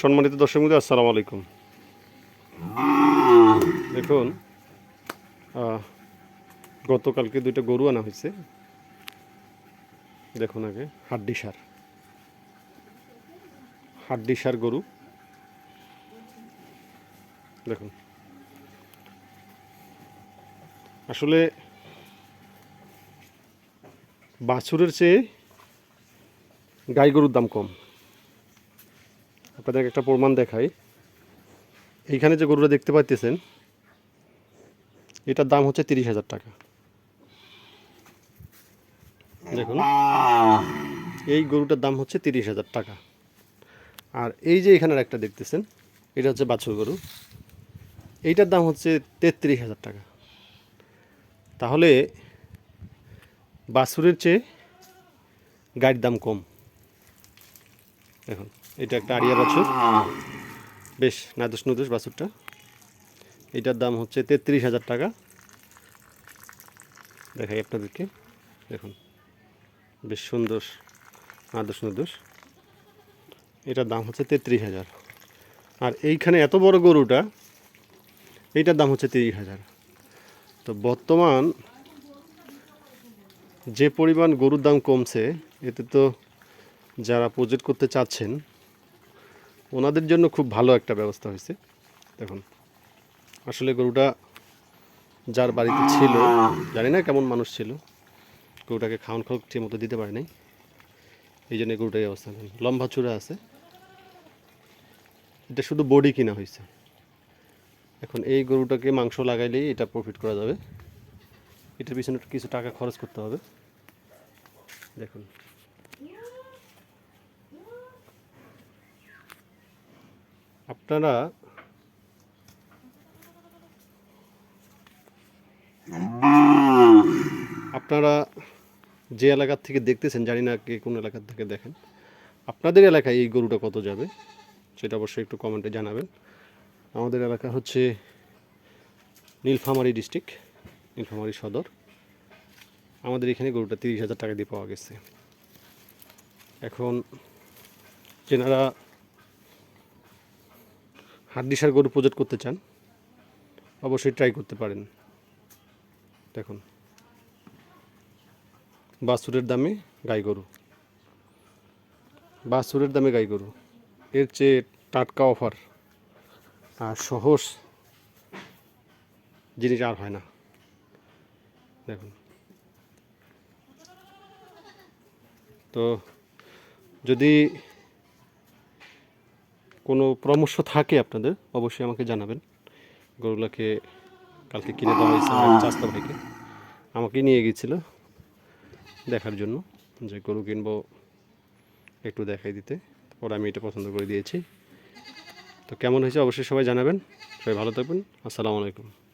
সম্মানিত দর্শক মধ্যে আসসালামু আলাইকুম। দেখুন গতকালকে দুইটা গরু আনা হয়েছে। দেখুন আগে, হাড্ডি সার। হাড্ডি সার গরু। দেখুন। আসলে বাছুরের চেয়ে গাই গরুর দাম কম। আপনাদের একটা প্রমাণ দেখাই। এইখানে যে গরুটা দেখতে পাইতেছেন, এটার দাম হচ্ছে তিরিশ হাজার টাকা। দেখুন, এই গরুটার দাম হচ্ছে তিরিশ হাজার টাকা। আর এই যে এখানের একটা দেখতেছেন, এটা হচ্ছে বাছুর গরু। এইটার দাম হচ্ছে তেত্রিশ হাজার টাকা। তাহলে বাছুরের চেয়ে গাড়ির দাম কম। দেখুন এটা একটা আড়িয়া বাছুর। বেশ নাদুস নুদুস বাছুরটা। এটার দাম হচ্ছে তেত্রিশ হাজার টাকা। দেখাই আপনাদেরকে। দেখুন বেশ সুন্দর নাদুস নুদুস। এটার দাম হচ্ছে তেত্রিশ হাজার। আর এইখানে এত বড় গরুটা এইটার দাম হচ্ছে তিরিশ হাজার। তো বর্তমান যে পরিমাণ গরুর দাম কমছে এতে তো যারা প্রজেক্ট করতে চাচ্ছেন ওনাদের জন্য খুব ভালো একটা ব্যবস্থা হয়েছে। দেখুন, আসলে গরুটা যার বাড়িতে ছিল, জানি না কেমন মানুষ ছিল, গরুটাকে খাওয়ান খাওয়া ঠিক মতো দিতে পারে নাই এই জন্য গরুটাই অবস্থা লম্বা চূড়া আছে। এটা শুধু বডি কিনা হয়েছে। এখন এই গরুটাকে মাংস লাগাইলেই এটা প্রফিট করা যাবে। এটার পিছনে কিছু টাকা খরচ করতে হবে। দেখুন। আপনারা আপনারা যে এলাকার থেকে দেখতেছেন, জানি না কে কোন এলাকার থেকে দেখেন, আপনাদের এলাকায় এই গরুটা কত যাবে সেটা অবশ্যই একটু কমেন্টে জানাবেন। আমাদের এলাকা হচ্ছে নীলফামারী ডিস্ট্রিক্ট, নীলফামারী সদর। আমাদের এখানে গরুটা তিরিশ হাজার টাকা দিয়ে পাওয়া গেছে। এখন যেনারা হাড্ডিসার গরু প্রজেক্ট করতে চান, অবশ্যই ট্রাই করতে পারেন। দেখুন। বাছুরের দামে গাই গরু। বাছুরের দামে গাই গরু। এর চেয়ে টাটকা অফার আর সহজ জিনিস আর হয় না। দেখুন। তো যদি কোনো পরামর্শ থাকে আপনাদের, অবশ্যই আমাকে জানাবেন। গরুগুলাকে কালকে কিনে দেওয়া হয়েছে চাস্তা ভাইকে। আমাকে নিয়ে গিয়েছিল দেখার জন্য যে গরু কিনব একটু দেখাই দিতে। পরে আমি এটা পছন্দ করে দিয়েছি। তো কেমন হয়েছে অবশ্যই সবাই জানাবেন। সবাই ভালো থাকবেন। আসসালামু আলাইকুম।